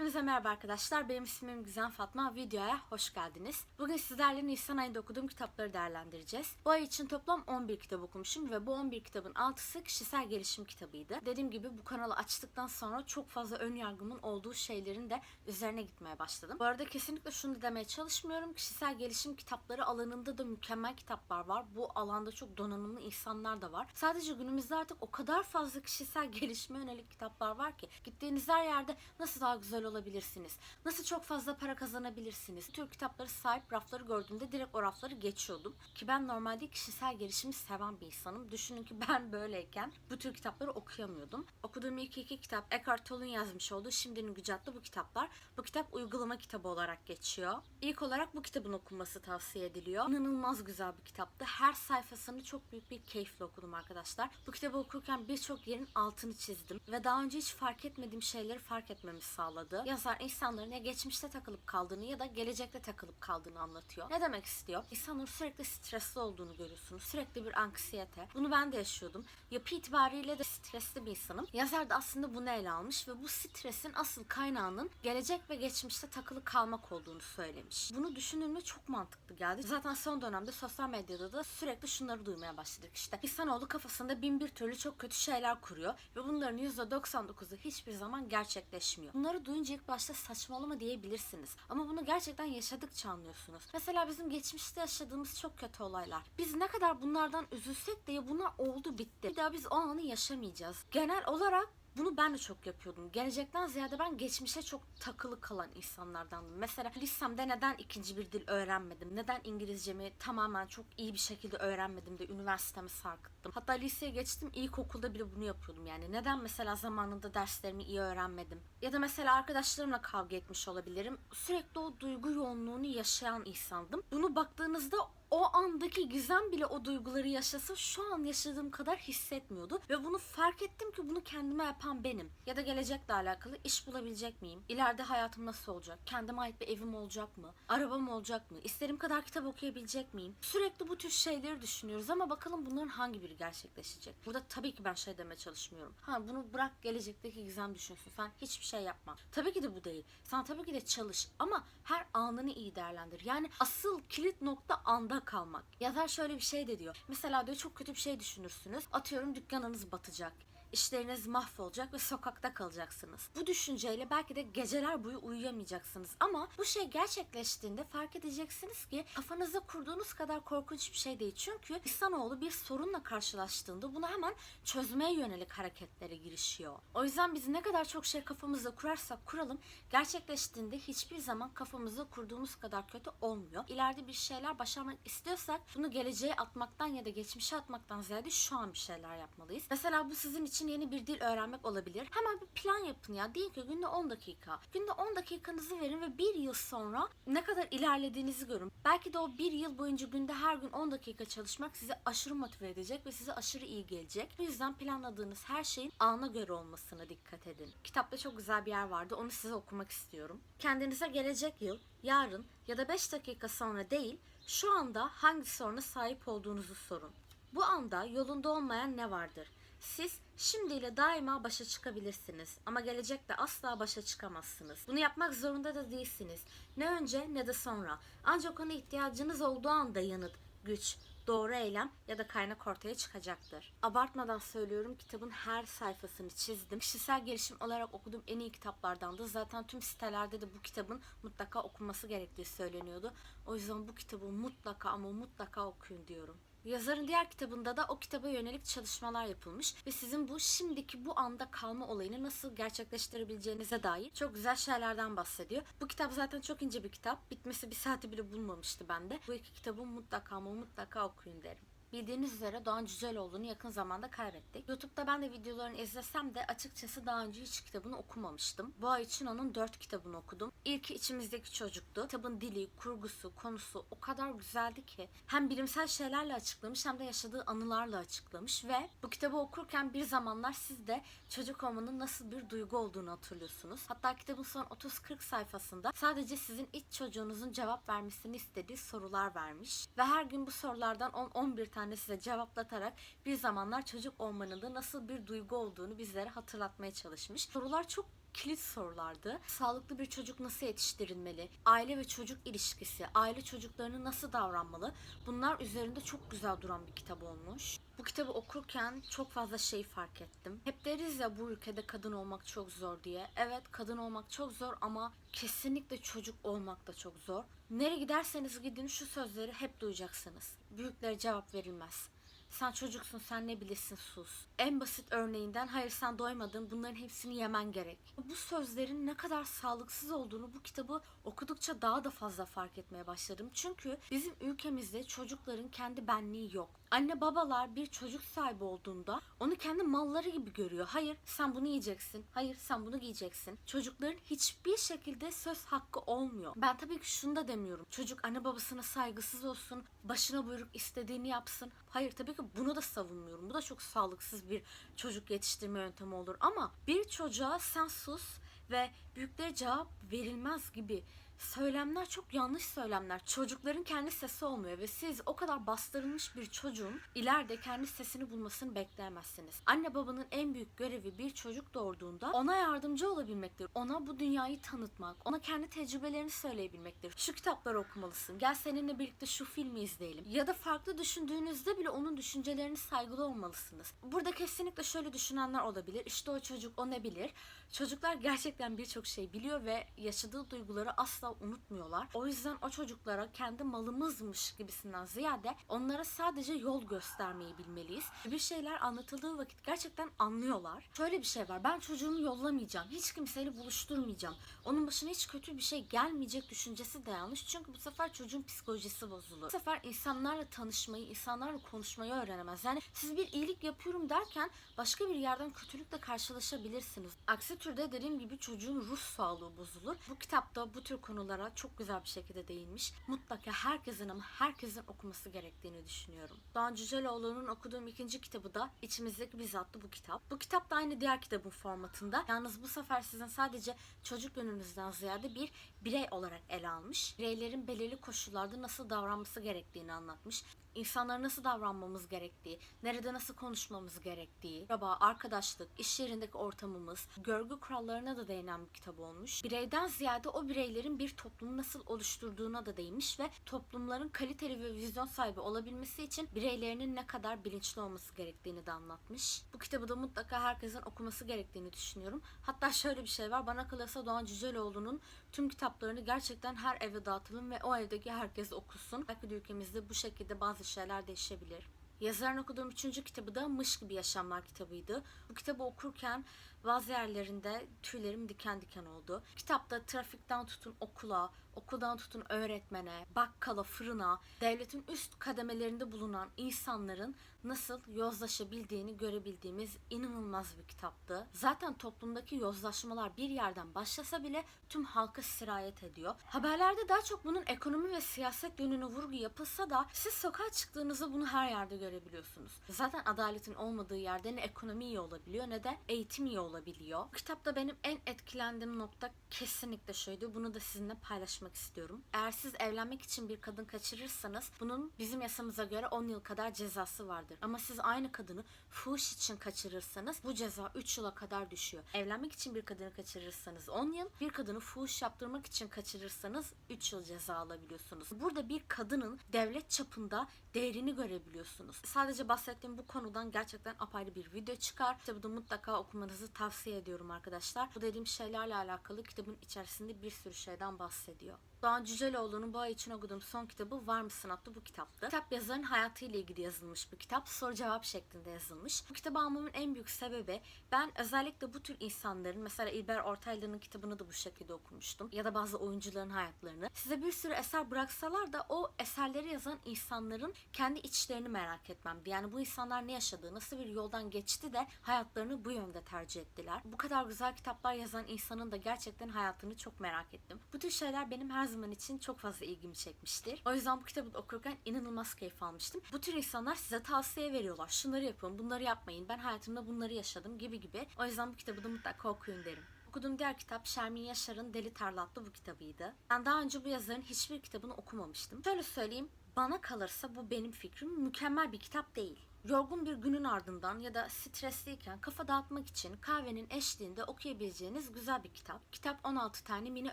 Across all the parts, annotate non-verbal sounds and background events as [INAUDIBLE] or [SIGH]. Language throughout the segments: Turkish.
Hepinize merhaba arkadaşlar. Benim ismim Gizem Fatma. Videoya hoş geldiniz. Bugün sizlerle Nisan ayında okuduğum kitapları değerlendireceğiz. Bu ay için toplam 11 kitap okumuşum ve bu 11 kitabın 6'sı kişisel gelişim kitabıydı. Dediğim gibi bu kanalı açtıktan sonra çok fazla ön yargımın olduğu şeylerin de üzerine gitmeye başladım. Bu arada kesinlikle şunu demeye çalışmıyorum. Kişisel gelişim kitapları alanında da mükemmel kitaplar var. Bu alanda çok donanımlı insanlar da var. Sadece günümüzde artık o kadar fazla kişisel [LAUGHS] gelişime yönelik kitaplar var ki gittiğiniz her yerde nasıl daha güzel olabilirsiniz? Nasıl çok fazla para kazanabilirsiniz? Bu tür kitapları sahip rafları gördüğümde direkt o rafları geçiyordum. Ki ben normalde kişisel gelişimi seven bir insanım. Düşünün ki [LAUGHS] ben böyleyken bu tür kitapları okuyamıyordum. Okuduğum ilk iki kitap Eckhart Tolle'un yazmış olduğu Şimdinin Gücü adlı bu kitaplar. Bu kitap uygulama kitabı olarak geçiyor. İlk olarak bu kitabın okunması tavsiye ediliyor. İnanılmaz güzel bir kitaptı. Her sayfasını çok büyük bir keyifle okudum arkadaşlar. Bu kitabı okurken birçok yerin altını çizdim ve daha önce hiç fark etmediğim şeyleri fark etmemi sağladı. Yazar insanların ya geçmişte takılıp kaldığını ya da gelecekte takılıp kaldığını anlatıyor. Ne demek istiyor? İnsanların sürekli stresli olduğunu görüyorsunuz. Sürekli bir anksiyete. Bunu ben de yaşıyordum. Yapı itibariyle de stresli bir insanım. Yazar da aslında bunu ele almış ve bu stresin asıl kaynağının gelecek ve geçmişte takılı kalmak olduğunu söylemiş. Bunu düşündüğümde çok mantıklı geldi. Zaten son dönemde sosyal medyada da sürekli şunları duymaya başladık. İşte insanoğlu kafasında bin bir türlü çok kötü şeyler kuruyor ve bunların %99'u hiçbir zaman gerçekleşmiyor. Bunları duyunca ilk başta saçmalama diyebilirsiniz. Ama bunu gerçekten yaşadıkça anlıyorsunuz. Mesela bizim geçmişte yaşadığımız çok kötü olaylar. Biz ne kadar bunlardan üzülsek de ya bunlar oldu bitti. Bir daha biz o anı yaşamayacağız. Genel olarak bunu ben de çok yapıyordum. Gelecekten ziyade ben geçmişe çok takılı kalan insanlardandım. Mesela lisemde neden ikinci bir dil öğrenmedim? Neden İngilizcemi tamamen çok iyi bir şekilde öğrenmedim de üniversitemi sarkıttım? Hatta liseye geçtim ilkokulda bile bunu yapıyordum yani. Neden mesela zamanında derslerimi iyi öğrenmedim? Ya da mesela arkadaşlarımla kavga etmiş olabilirim. Sürekli o duygu yoğunluğunu yaşayan insandım. Bunu baktığınızda o andaki gizem bile o duyguları yaşasa şu an yaşadığım kadar hissetmiyordu. Ve bunu fark ettim ki bunu kendime yapan benim. Ya da gelecekle alakalı iş bulabilecek miyim? İleride hayatım nasıl olacak? Kendime ait bir evim olacak mı? Arabam olacak mı? İstediğim kadar kitap okuyabilecek miyim? Sürekli bu tür şeyleri düşünüyoruz ama bakalım bunların hangi biri gerçekleşecek? Burada tabii ki ben şey demeye çalışmıyorum. Ha bunu bırak gelecekteki gizem düşünsün. Sen hiçbir şey yapma. Tabii ki de bu değil. Sen tabii ki de çalış ama her anını iyi değerlendir. Yani asıl kilit nokta anda kalmak. Yazar şöyle bir şey de diyor. Mesela diyor çok kötü bir şey düşünürsünüz. Atıyorum dükkanınız batacak. İşleriniz mahvolacak ve sokakta kalacaksınız. Bu düşünceyle belki de geceler boyu uyuyamayacaksınız. Ama bu şey gerçekleştiğinde fark edeceksiniz ki kafanızda kurduğunuz kadar korkunç bir şey değil. Çünkü insanoğlu bir sorunla karşılaştığında bunu hemen çözmeye yönelik hareketlere girişiyor. O yüzden biz ne kadar çok şey kafamızda kurarsak kuralım gerçekleştiğinde hiçbir zaman kafamızda kurduğumuz kadar kötü olmuyor. İleride bir şeyler başarmak istiyorsak bunu geleceğe atmaktan ya da geçmişe atmaktan ziyade şu an bir şeyler yapmalıyız. Mesela bu sizin için yeni bir dil öğrenmek olabilir. Hemen bir plan yapın ya. Deyin ki günde 10 dakika. Günde 10 dakikanızı verin ve bir yıl sonra ne kadar ilerlediğinizi görün. Belki de o bir yıl boyunca günde her gün 10 dakika çalışmak sizi aşırı motive edecek ve size aşırı iyi gelecek. Bu yüzden planladığınız her şeyin ana göre olmasına dikkat edin. Kitapta çok güzel bir yer vardı. Onu size okumak istiyorum. Kendinize gelecek yıl, yarın ya da 5 dakika sonra değil, şu anda hangi soruna sahip olduğunuzu sorun. Bu anda yolunda olmayan ne vardır? Siz şimdiyle daima başa çıkabilirsiniz ama gelecekte asla başa çıkamazsınız. Bunu yapmak zorunda da değilsiniz. Ne önce ne de sonra. Ancak ona ihtiyacınız olduğu anda yanıt, güç, doğru eylem ya da kaynak ortaya çıkacaktır. Abartmadan söylüyorum kitabın her sayfasını çizdim. Kişisel gelişim olarak okuduğum en iyi kitaplardandı. Zaten tüm sitelerde de bu kitabın mutlaka okunması gerektiği söyleniyordu. O yüzden bu kitabı mutlaka ama mutlaka okuyun diyorum. Yazarın diğer kitabında da o kitaba yönelik çalışmalar yapılmış ve sizin bu şimdiki bu anda kalma olayını nasıl gerçekleştirebileceğinize dair çok güzel şeylerden bahsediyor. Bu kitap zaten çok ince bir kitap. Bitmesi bir saati bile bulmamıştı bende. Bu iki kitabı mutlaka ama mutlaka okuyun derim. Bildiğiniz üzere Doğan Cüceloğlu'nu yakın zamanda kaybettik. YouTube'da ben de videolarını izlesem de açıkçası daha önce hiç kitabını okumamıştım. Bu ay için onun dört kitabını okudum. İlki içimizdeki çocuktu. Kitabın dili, kurgusu, konusu o kadar güzeldi ki hem bilimsel şeylerle açıklamış hem de yaşadığı anılarla açıklamış ve bu kitabı okurken bir zamanlar siz de çocuk olmanın nasıl bir duygu olduğunu hatırlıyorsunuz. Hatta kitabın son 30-40 sayfasında sadece sizin iç çocuğunuzun cevap vermesini istediği sorular vermiş ve her gün bu sorulardan 10-11 tane tane size cevaplatarak bir zamanlar çocuk olmanın da nasıl bir duygu olduğunu bizlere hatırlatmaya çalışmış. Sorular çok kilit sorulardı. Sağlıklı bir çocuk nasıl yetiştirilmeli? Aile ve çocuk ilişkisi, aile çocuklarına nasıl davranmalı? Bunlar üzerinde çok güzel duran bir kitap olmuş. Bu kitabı okurken çok fazla şey fark ettim. Hep deriz ya bu ülkede kadın olmak çok zor diye. Evet kadın olmak çok zor ama kesinlikle çocuk olmak da çok zor. Nereye giderseniz gidin şu sözleri hep duyacaksınız. Büyüklere cevap verilmez. Sen çocuksun sen ne bilirsin sus. En basit örneğinden hayır sen doymadın bunların hepsini yemen gerek. Bu sözlerin ne kadar sağlıksız olduğunu bu kitabı okudukça daha da fazla fark etmeye başladım. Çünkü bizim ülkemizde çocukların kendi benliği yok. Anne babalar bir çocuk sahibi olduğunda onu kendi malları gibi görüyor. Hayır sen bunu yiyeceksin. Hayır sen bunu giyeceksin. Çocukların hiçbir şekilde söz hakkı olmuyor. Ben tabii ki şunu da demiyorum. Çocuk anne babasına saygısız olsun. Başına buyruk istediğini yapsın. Hayır tabii ki bunu da savunmuyorum. Bu da çok sağlıksız bir çocuk yetiştirme yöntemi olur. Ama bir çocuğa sen sus ve büyüklere cevap verilmez gibi söylemler çok yanlış söylemler. Çocukların kendi sesi olmuyor ve siz o kadar bastırılmış bir çocuğun ileride kendi sesini bulmasını bekleyemezsiniz. Anne babanın en büyük görevi bir çocuk doğurduğunda ona yardımcı olabilmektir. Ona bu dünyayı tanıtmak, ona kendi tecrübelerini söyleyebilmektir. Şu kitapları okumalısın. Gel seninle birlikte şu filmi izleyelim. Ya da farklı düşündüğünüzde bile onun düşüncelerine saygılı olmalısınız. Burada kesinlikle şöyle düşünenler olabilir. İşte o çocuk o ne bilir? Çocuklar gerçekten birçok şey biliyor ve yaşadığı duyguları asla unutmuyorlar. O yüzden o çocuklara kendi malımızmış gibisinden ziyade onlara sadece yol göstermeyi bilmeliyiz. Bir şeyler anlatıldığı vakit gerçekten anlıyorlar. Şöyle bir şey var. Ben çocuğumu yollamayacağım. Hiç kimseyle buluşturmayacağım. Onun başına hiç kötü bir şey gelmeyecek düşüncesi de yanlış. Çünkü bu sefer çocuğun psikolojisi bozulur. Bu sefer insanlarla tanışmayı, insanlarla konuşmayı öğrenemez. Yani siz bir iyilik yapıyorum derken başka bir yerden kötülükle karşılaşabilirsiniz. Aksi türde dediğim gibi çocuğun ruh sağlığı bozulur. Bu kitapta bu tür konulara çok güzel bir şekilde değinmiş. Mutlaka herkesin ama herkesin okuması gerektiğini düşünüyorum. Doğan Cüceloğlu'nun okuduğum ikinci kitabı da İçimizdeki Bizzatlı bu kitap. Bu kitap da aynı diğer kitabın formatında. Yalnız bu sefer sizin sadece çocuk yönünüzden ziyade bir birey olarak ele almış. Bireylerin belirli koşullarda nasıl davranması gerektiğini anlatmış insanlara nasıl davranmamız gerektiği, nerede nasıl konuşmamız gerektiği, araba, arkadaşlık, iş yerindeki ortamımız, görgü kurallarına da değinen bir kitap olmuş. Bireyden ziyade o bireylerin bir toplumu nasıl oluşturduğuna da değinmiş ve toplumların kaliteli ve vizyon sahibi olabilmesi için bireylerinin ne kadar bilinçli olması gerektiğini de anlatmış. Bu kitabı da mutlaka herkesin okuması gerektiğini düşünüyorum. Hatta şöyle bir şey var. Bana kalırsa Doğan Cüceloğlu'nun tüm kitaplarını gerçekten her eve dağıtılın ve o evdeki herkes okusun. Belki de ülkemizde bu şekilde bazı şeyler değişebilir. Yazarın okuduğum üçüncü kitabı da Mış Gibi Yaşamlar kitabıydı. Bu kitabı okurken bazı yerlerinde tüylerim diken diken oldu. Kitapta trafikten tutun okula, okuldan tutun öğretmene, bakkala, fırına, devletin üst kademelerinde bulunan insanların nasıl yozlaşabildiğini görebildiğimiz inanılmaz bir kitaptı. Zaten toplumdaki yozlaşmalar bir yerden başlasa bile tüm halka sirayet ediyor. Haberlerde daha çok bunun ekonomi ve siyaset yönüne vurgu yapılsa da siz sokağa çıktığınızda bunu her yerde görebiliyorsunuz. Zaten adaletin olmadığı yerde ne ekonomi iyi olabiliyor ne de eğitim iyi olabiliyor. Bu kitapta benim en etkilendiğim nokta kesinlikle şuydu. Bunu da sizinle paylaşmak istiyorum. Eğer siz evlenmek için bir kadın kaçırırsanız bunun bizim yasamıza göre 10 yıl kadar cezası vardır. Ama siz aynı kadını fuhuş için kaçırırsanız bu ceza 3 yıla kadar düşüyor. Evlenmek için bir kadını kaçırırsanız 10 yıl, bir kadını fuhuş yaptırmak için kaçırırsanız 3 yıl ceza alabiliyorsunuz. Burada bir kadının devlet çapında değerini görebiliyorsunuz. Sadece bahsettiğim bu konudan gerçekten apayrı bir video çıkar. Kitabı da mutlaka okumanızı tavsiye ediyorum arkadaşlar. Bu dediğim şeylerle alakalı kitabın içerisinde bir sürü şeyden bahsediyor. Doğan Cüceloğlu'nun ay için okuduğum son kitabı Var mısın adlı bu kitaptı. Kitap yazarın hayatıyla ilgili yazılmış bir kitap. Soru cevap şeklinde yazılmış. Bu kitabı almamın en büyük sebebi ben özellikle bu tür insanların mesela İlber Ortaylı'nın kitabını da bu şekilde okumuştum. Ya da bazı oyuncuların hayatlarını. Size bir sürü eser bıraksalar da o eserleri yazan insanların kendi içlerini merak etmemdi. Yani bu insanlar ne yaşadı, nasıl bir yoldan geçti de hayatlarını bu yönde tercih ettiler. Bu kadar güzel kitaplar yazan insanın da gerçekten hayatını çok merak ettim. Bu tür şeyler benim her zaman için çok fazla ilgimi çekmiştir. O yüzden bu kitabı okurken inanılmaz keyif almıştım. Bu tür insanlar size tavsiye veriyorlar. Şunları yapın, bunları yapmayın. Ben hayatımda bunları yaşadım gibi gibi. O yüzden bu kitabı da mutlaka okuyun derim. Okuduğum diğer kitap Şermin Yaşar'ın Deli Tarla adlı bu kitabıydı. Ben daha önce bu yazarın hiçbir kitabını okumamıştım. Şöyle söyleyeyim, bana kalırsa bu benim fikrim mükemmel bir kitap değil. Yorgun bir günün ardından ya da stresliyken kafa dağıtmak için kahvenin eşliğinde okuyabileceğiniz güzel bir kitap. Kitap 16 tane mini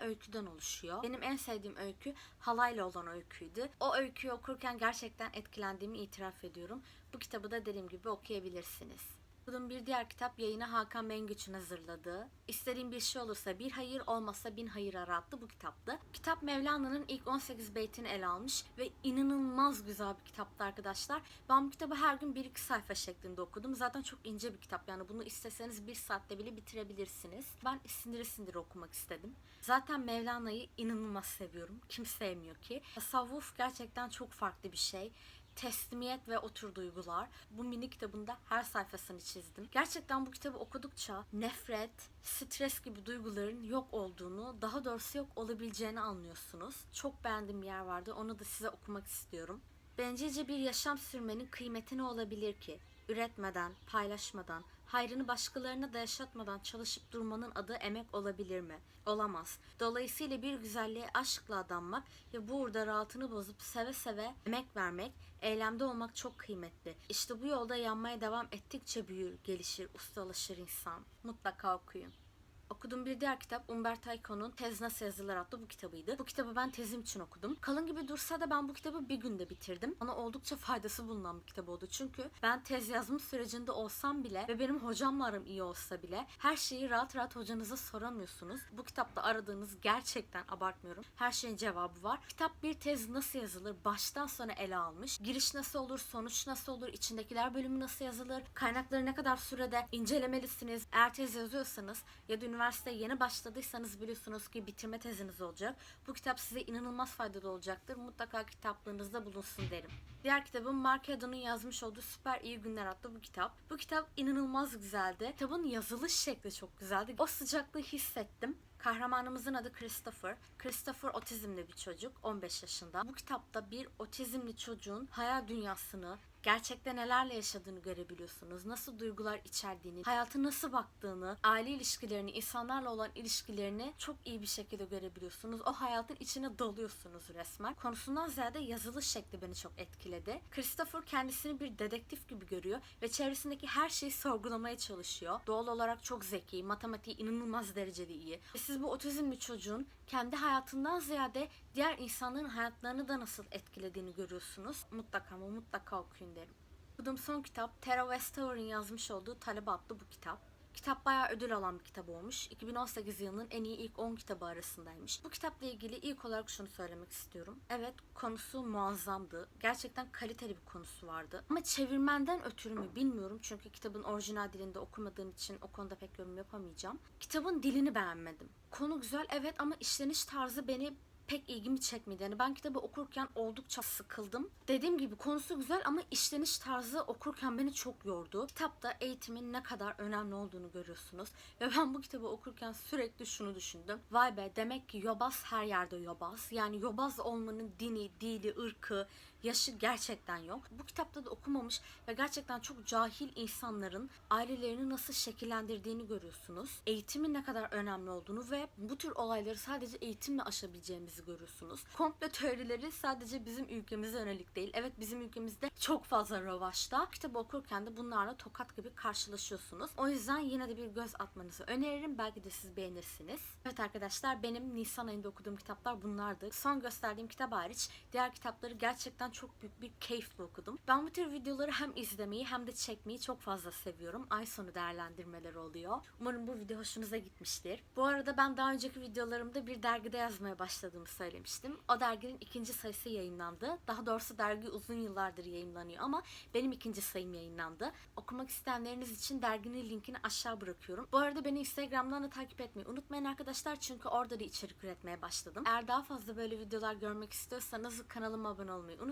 öyküden oluşuyor. Benim en sevdiğim öykü halayla olan öyküydü. O öyküyü okurken gerçekten etkilendiğimi itiraf ediyorum. Bu kitabı da dediğim gibi okuyabilirsiniz. Bunun bir diğer kitap yayını Hakan Mengüç'ün hazırladığı. İstediğim bir şey olursa bir hayır olmasa bin hayır ara adlı bu kitaptı. Kitap Mevlana'nın ilk 18 beytini ele almış ve inanılmaz güzel bir kitaptı arkadaşlar. Ben bu kitabı her gün 1-2 sayfa şeklinde okudum. Zaten çok ince bir kitap yani bunu isteseniz bir saatte bile bitirebilirsiniz. Ben sindire sindire okumak istedim. Zaten Mevlana'yı inanılmaz seviyorum. Kim sevmiyor ki? Tasavvuf gerçekten çok farklı bir şey teslimiyet ve otur duygular. Bu mini kitabında her sayfasını çizdim. Gerçekten bu kitabı okudukça nefret, stres gibi duyguların yok olduğunu, daha doğrusu yok olabileceğini anlıyorsunuz. Çok beğendiğim bir yer vardı. Onu da size okumak istiyorum. Bencilce bir yaşam sürmenin kıymeti ne olabilir ki? Üretmeden, paylaşmadan, hayrını başkalarına da yaşatmadan çalışıp durmanın adı emek olabilir mi? Olamaz. Dolayısıyla bir güzelliğe aşkla adanmak ve bu uğurda rahatını bozup seve seve emek vermek, eylemde olmak çok kıymetli. İşte bu yolda yanmaya devam ettikçe büyür, gelişir, ustalaşır insan. Mutlaka okuyun. Okuduğum bir diğer kitap Umberto Eco'nun Tez Nasıl Yazılır adlı bu kitabıydı. Bu kitabı ben tezim için okudum. Kalın gibi dursa da ben bu kitabı bir günde bitirdim. Bana oldukça faydası bulunan bir kitap oldu. Çünkü ben tez yazma sürecinde olsam bile ve benim hocamla aram iyi olsa bile her şeyi rahat rahat hocanıza soramıyorsunuz. Bu kitapta aradığınız gerçekten abartmıyorum. Her şeyin cevabı var. Kitap bir tez nasıl yazılır baştan sona ele almış. Giriş nasıl olur, sonuç nasıl olur, içindekiler bölümü nasıl yazılır, kaynakları ne kadar sürede incelemelisiniz. Eğer tez yazıyorsanız ya da üniversiteye yeni başladıysanız biliyorsunuz ki bitirme teziniz olacak. Bu kitap size inanılmaz faydalı olacaktır. Mutlaka kitaplığınızda bulunsun derim. Diğer kitabım Mark Haddon'un yazmış olduğu Süper İyi Günler adlı bu kitap. Bu kitap inanılmaz güzeldi. Kitabın yazılış şekli çok güzeldi. O sıcaklığı hissettim. Kahramanımızın adı Christopher. Christopher otizmli bir çocuk, 15 yaşında. Bu kitapta bir otizmli çocuğun hayal dünyasını, gerçekte nelerle yaşadığını görebiliyorsunuz. Nasıl duygular içerdiğini, hayata nasıl baktığını, aile ilişkilerini, insanlarla olan ilişkilerini çok iyi bir şekilde görebiliyorsunuz. O hayatın içine dalıyorsunuz resmen. Konusundan ziyade yazılış şekli beni çok etkiledi. Christopher kendisini bir dedektif gibi görüyor ve çevresindeki her şeyi sorgulamaya çalışıyor. Doğal olarak çok zeki, matematiği inanılmaz derecede iyi. Siz bu otizmli çocuğun kendi hayatından ziyade diğer insanların hayatlarını da nasıl etkilediğini görüyorsunuz. Mutlaka ama mutlaka okuyun derim. Okuduğum son kitap Tara Westover'ın yazmış olduğu Talebe adlı bu kitap. Kitap bayağı ödül alan bir kitap olmuş. 2018 yılının en iyi ilk 10 kitabı arasındaymış. Bu kitapla ilgili ilk olarak şunu söylemek istiyorum. Evet konusu muazzamdı. Gerçekten kaliteli bir konusu vardı. Ama çevirmenden ötürü mü bilmiyorum. Çünkü kitabın orijinal dilinde okumadığım için o konuda pek yorum yapamayacağım. Kitabın dilini beğenmedim. Konu güzel evet ama işleniş tarzı beni pek ilgimi çekmedi. Yani ben kitabı okurken oldukça sıkıldım. Dediğim gibi konusu güzel ama işleniş tarzı okurken beni çok yordu. Kitapta eğitimin ne kadar önemli olduğunu görüyorsunuz. Ve [LAUGHS] ben bu kitabı okurken sürekli şunu düşündüm. Vay be demek ki yobaz her yerde yobaz. Yani yobaz olmanın dini, dili, ırkı, yaşı gerçekten yok. Bu kitapta da okumamış ve gerçekten çok cahil insanların ailelerini nasıl şekillendirdiğini görüyorsunuz. Eğitimin ne kadar önemli olduğunu ve bu tür olayları sadece eğitimle aşabileceğimizi görüyorsunuz. Komplo teorileri sadece bizim ülkemize yönelik değil. Evet bizim ülkemizde çok fazla rövaşta. Kitabı okurken de bunlarla tokat gibi karşılaşıyorsunuz. O yüzden yine de bir göz atmanızı öneririm. Belki de siz beğenirsiniz. Evet arkadaşlar benim Nisan ayında okuduğum kitaplar bunlardı. Son gösterdiğim kitap hariç diğer kitapları gerçekten çok büyük bir keyifle okudum. Ben bu tür videoları hem izlemeyi hem de çekmeyi çok fazla seviyorum. Ay sonu değerlendirmeleri oluyor. Umarım bu video hoşunuza gitmiştir. Bu arada ben daha önceki videolarımda bir dergide yazmaya başladığımı söylemiştim. O derginin ikinci sayısı yayınlandı. Daha doğrusu dergi uzun yıllardır yayınlanıyor ama benim ikinci sayım yayınlandı. Okumak isteyenleriniz için derginin linkini aşağı bırakıyorum. Bu arada beni Instagram'dan da takip etmeyi unutmayın arkadaşlar çünkü orada da içerik üretmeye başladım. Eğer daha fazla böyle videolar görmek istiyorsanız kanalıma abone olmayı